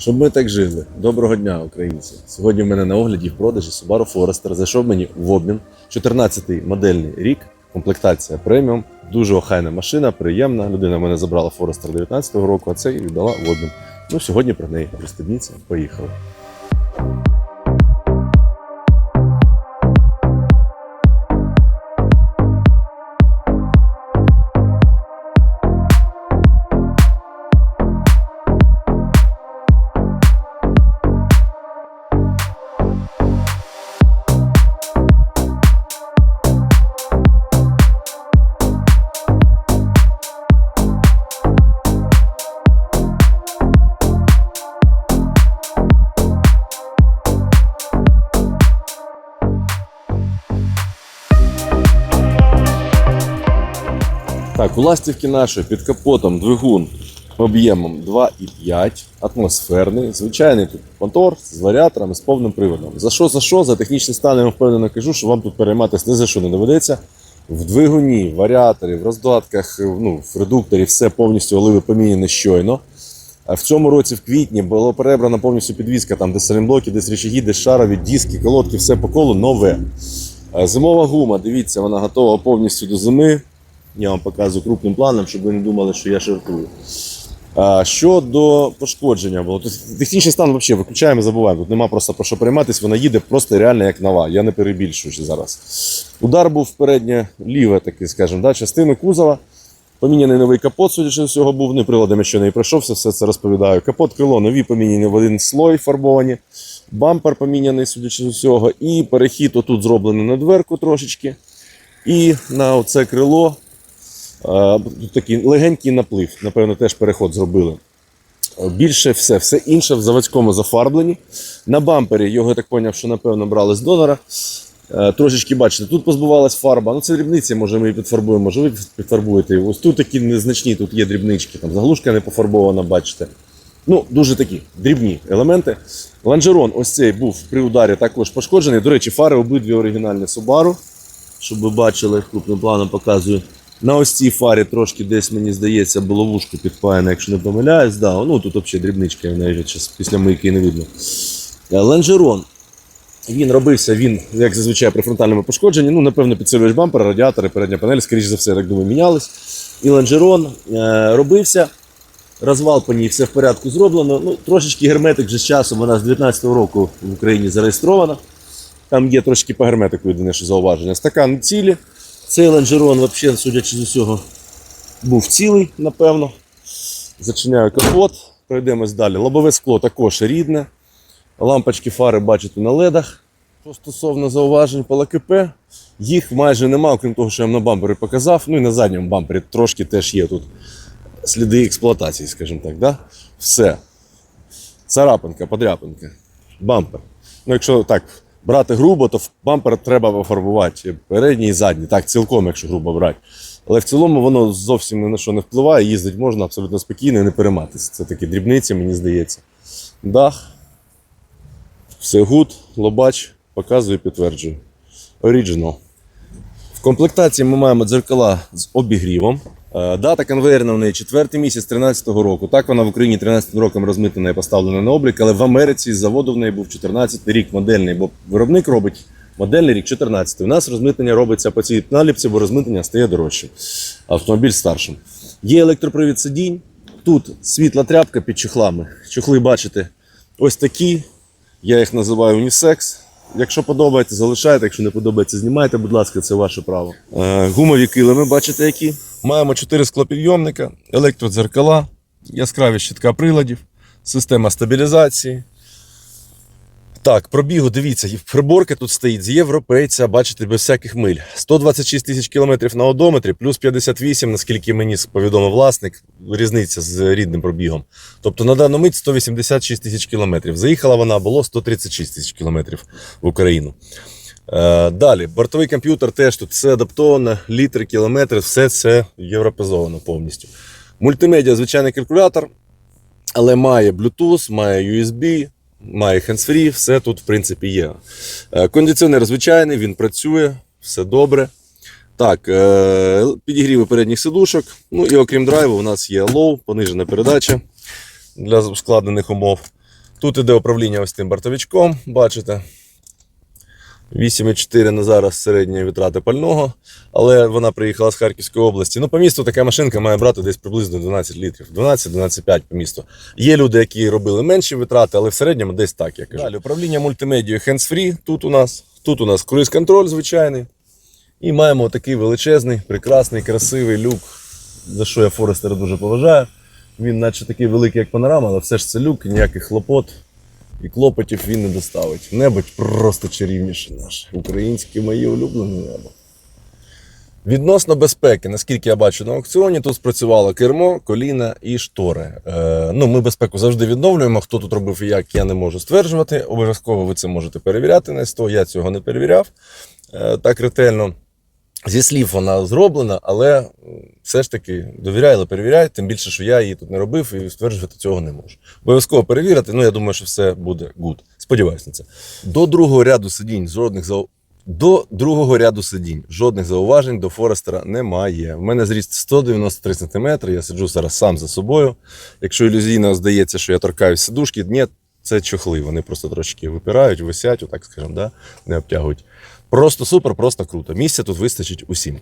Щоб ми так жили. Доброго дня, українці. Сьогодні в мене на огляді в продажі Subaru Forester зайшов мені в обмін 14-й модельний рік, комплектація преміум. Дуже охайна машина, приємна. Людина мене забрала Forester 19-го року, а це і віддала в обмін. Ну, сьогодні про неї пристебніться. Поїхали. У ластівки нашої під капотом двигун об'ємом 2,5, атмосферний, звичайний тут мотор з варіатором і з повним приводом. За що, за що? За технічний стан я вам впевнено кажу, що вам тут перейматися не за що не доведеться. В двигуні, в варіаторі, в роздатках, ну, в редукторі все повністю оливи поміняні щойно. А В цьому році, в квітні, було перебрана повністю підвізка, там де салімблоки, десь речаги, десь шарові, диски, колодки, все по колу нове. Е, Зимова гума, дивіться, вона готова повністю до зими. Я вам показую крупним планом, щоб ви не думали, що я жартую. Щодо пошкодження було, тут технічний стан взагалі виключаємо, забуваємо. Тут нема просто про що перейматися, вона їде просто реально як нова. Я не перебільшую зараз. Удар був переднє ліве, такий, скажімо, да, частину кузова. Поміняний новий капот, судячи з всього, був не приладами, що не пройшовся, все це розповідаю. Капот крило нові поміняні в один слой фарбовані. Бампер поміняний, судячи з усього, і перехід отут зроблений на дверку трошечки. І на оце крило такий легенький наплив. Напевно, теж переход зробили. Е, Більше все, все інше в заводському зафарбленні. На бампері його я так поняв, що напевно брали з донора. Е, Трошечки бачите, тут позбувалась фарба. Ну це дрібниці, може ми її підфарбуємо, може ви підфарбуєте. Ось тут такі незначні, тут є дрібнички, там заглушка не пофарбована, бачите. Ну, дуже такі дрібні елементи. Ланжерон, ось цей був при ударі також пошкоджений. До речі, фари обидві оригінальні Subaru. Щоб ви бачили, крупним планом показую. На ось цій фарі трошки десь, мені здається, було вушко підпаяне, якщо не помиляюсь. Да, ну тут взагалі дрібнички, навіть щас після мийки не видно. Е, Ланжерон. Він робився, він, як зазвичай, при фронтальному пошкодженні. Ну, напевно, підсилювач бампера, радіатори, передня панель, скоріш за все, я так думаю, мінялись. І лонжерон е, робився. Розвал по ній все в порядку зроблено. Ну, трошечки герметик вже з часом, вона з 19-го року в Україні зареєстрована. Там є трошки по герметику єдине, що зауваження. Стакан цілі. Цей лонжерон, взагалі, судячи з усього, був цілий, напевно. Зачиняю капот, пройдемось далі. Лобове скло також рідне. Лампочки фари бачите на ледах. Що стосовно зауважень по ЛКП, їх майже нема, окрім того, що я вам на бампері показав. Ну і на задньому бампері трошки теж є тут сліди експлуатації, скажімо так. Да? Все. Царапинка, подряпинка. Бампер. Ну, якщо так брати грубо, то бампер треба пофарбувати. Передній і задній. Так, цілком, якщо грубо брати. Але в цілому воно зовсім ні на що не впливає, їздить можна абсолютно спокійно і не перейматися. Це такі дрібниці, мені здається. Дах. Все гуд, лобач, показую, підтверджую. Оріджинал. В комплектації ми маємо дзеркала з обігрівом. Е, Дата конвейерна в неї 4 місяць 13 року. Так вона в Україні 13 роком розмитнена і поставлена на облік, але в Америці з заводу в неї був 14 рік модельний, бо виробник робить модельний рік 14. У нас розмитнення робиться по цій наліпці, бо розмитнення стає дорожчим. Автомобіль старшим. Є електропривід сидінь. Тут світла тряпка під чохлами. Чохли бачите ось такі. Я їх називаю унісекс. Якщо подобається, залишайте. Якщо не подобається, знімайте, будь ласка, це ваше право. Е, гумові килими, бачите, які. Маємо 4 склопідйомника, електродзеркала, яскраві щитка приладів, система стабілізації. Так, пробігу, дивіться, приборка тут стоїть з європейця, бачите, без всяких миль. 126 тисяч кілометрів на одометрі, плюс 58, наскільки мені повідомив власник, різниця з рідним пробігом. Тобто на дану мить 186 тисяч кілометрів. Заїхала вона було 136 тисяч кілометрів в Україну. Е, далі, бортовий комп'ютер теж тут все адаптовано, літри, кілометри, все це європезовано повністю. Мультимедіа, звичайний калькулятор, але має Bluetooth, має USB, має hands-free, все тут в принципі є. Е, Кондиціонер звичайний, він працює, все добре. Так, е, підігріви передніх сидушок. Ну і окрім драйву, у нас є low, понижена передача для ускладнених умов. Тут іде управління ось тим бортовичком, бачите. 8,4 на зараз середні витрати пального, але вона приїхала з Харківської області. Ну, по місту така машинка має брати десь приблизно 12 літрів. 12-12,5 по місту. Є люди, які робили менші витрати, але в середньому десь так, я кажу. Далі управління мультимедією hands-free тут у нас. Тут у нас круїз-контроль звичайний. І маємо такий величезний, прекрасний, красивий люк, за що я Форестера дуже поважаю. Він наче такий великий, як панорама, але все ж це люк, ніяких хлопот і клопотів він не доставить. Небо просто чарівніше наше. Українське моє улюблене небо. Відносно безпеки, наскільки я бачу на аукціоні, тут спрацювало кермо, коліна і штори. Е, ну, ми безпеку завжди відновлюємо. Хто тут робив і як, я не можу стверджувати. Обов'язково ви це можете перевіряти на СТО. Я цього не перевіряв е, так ретельно. Зі слів вона зроблена, але все ж таки довіряй, але перевіряй, тим більше, що я її тут не робив і стверджувати цього не можу. Обов'язково перевірити, ну я думаю, що все буде гуд. Сподіваюся на це. До другого ряду сидінь жодних зау... До другого ряду сидінь жодних зауважень до Форестера немає. У мене зріст 193 см, я сиджу зараз сам за собою. Якщо ілюзійно здається, що я торкаюсь сидушки, ні, це чохли. Вони просто трошки випирають, висять, отак скажімо, да? не обтягують. Просто супер, просто круто. Місця тут вистачить усім.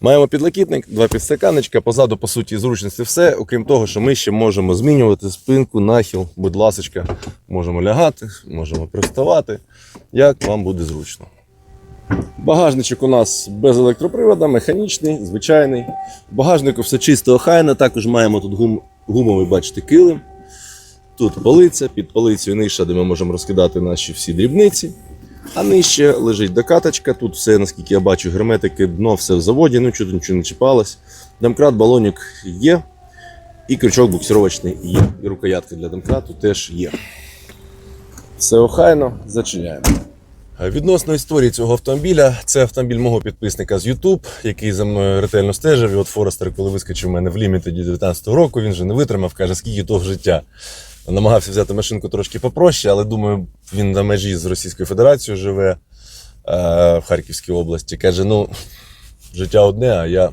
Маємо підлокітник, два підстаканечка, позаду, по суті, зручності все, окрім того, що ми ще можемо змінювати спинку, нахил, будь ласочка, можемо лягати, можемо приставати, як вам буде зручно. Багажничок у нас без електропривода, механічний, звичайний. В багажнику все чисто охайно. Також маємо тут гум, гумовий, бачите, килим. Тут полиця, під полицею ниша, де ми можемо розкидати наші всі дрібниці. А нижче лежить докаточка. Тут все, наскільки я бачу, герметики, дно, все в заводі, ну чого нічого не чіпалось. Домкрат, балонік є. І крючок буксировочний є. І рукоятка для домкрату теж є. Все охайно, зачиняємо. Е, Відносно історії цього автомобіля, це автомобіль мого підписника з YouTube, який за мною ретельно стежив. І от Форестер, коли вискочив у мене в лімітеді 19-го року, він вже не витримав, каже, скільки того життя. Намагався взяти машинку трошки попроще, але думаю, він на межі з Російською Федерацією живе е, в Харківській області. Каже: ну, життя одне, а я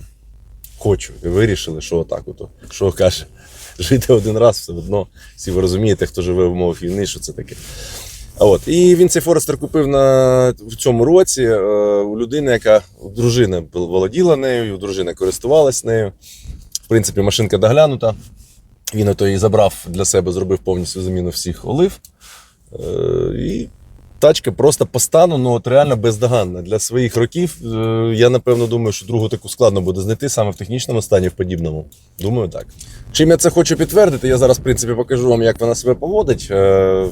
хочу. І вирішили, що отак. Ото. Що каже, жити один раз все одно. Всі ви розумієте, хто живе в умовах війни, що це таке. От і він цей Форестер купив на в цьому році е, у людини, яка дружина володіла нею, дружина користувалась нею. В принципі, машинка доглянута. Він ото її забрав для себе, зробив повністю заміну всіх олив. Е, і тачка просто по стану, ну от реально бездоганна. Для своїх років е, я напевно думаю, що другу таку складно буде знайти саме в технічному стані, в подібному. Думаю, так. Чим я це хочу підтвердити, я зараз, в принципі, покажу вам, як вона себе поводить. Е,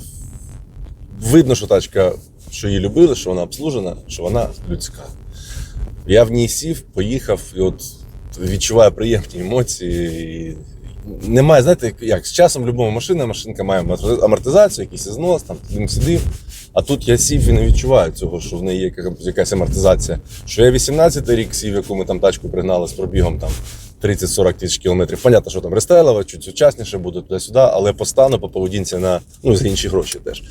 видно, що тачка, що її любили, що вона обслужена, що вона людська. Я в ній сів, поїхав і от відчуваю приємні емоції. І немає, знаєте, як з часом любова машина, машинка має амортизацію, якийсь ізнос, там дим сидив. А тут я сів і не відчуваю цього, що в неї є яка- якась амортизація. Що я 18-й рік сів, яку ми там тачку пригнали з пробігом там 30-40 тисяч кілометрів. Понятно, що там рестайлова, чуть сучасніше буде туди-сюди, але по стану, по поведінці на ну, за інші гроші теж.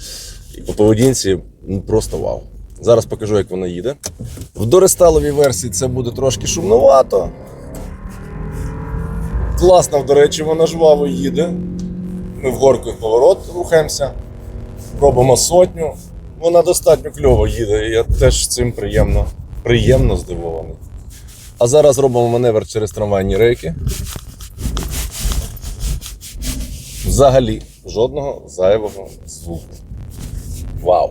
І по поведінці ну, просто вау. Зараз покажу, як вона їде. В дорестайловій версії це буде трошки шумновато. Класно, до речі, вона жваво їде. Ми в горку в поворот рухаємося. Робимо сотню. Вона достатньо кльово їде. і Я теж цим приємно, приємно здивований. А зараз робимо маневр через трамвайні рейки. Взагалі жодного зайвого звуку. Вау!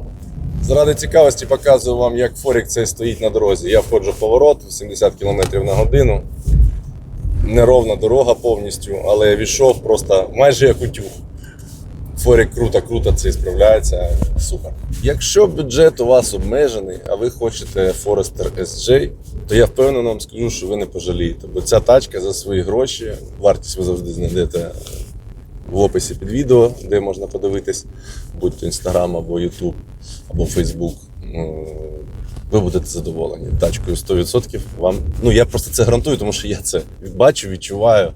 Заради цікавості показую вам, як форік цей стоїть на дорозі. Я входжу в поворот 70 км на годину. Неровна дорога повністю, але я війшов просто майже як утюг. Форік круто, круто цей справляється. Супер. Якщо бюджет у вас обмежений, а ви хочете Forester SJ, то я впевнено вам скажу, що ви не пожалієте. Бо ця тачка за свої гроші, вартість ви завжди знайдете в описі під відео, де можна подивитись, будь то Instagram або YouTube, або Facebook. Ви будете задоволені. Тачкою 100% вам. Ну я просто це гарантую, тому що я це бачу, відчуваю.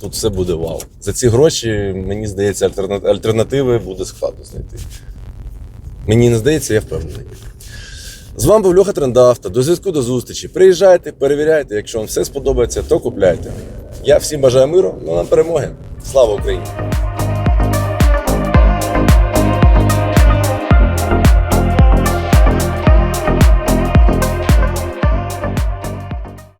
Тут все буде вау. За ці гроші, мені здається, альтернативи буде складно знайти. Мені не здається, я впевнений. З вами був Льоха Трендавто. До зв'язку до зустрічі. Приїжджайте, перевіряйте. Якщо вам все сподобається, то купляйте. Я всім бажаю миру, ну нам перемоги. Слава Україні!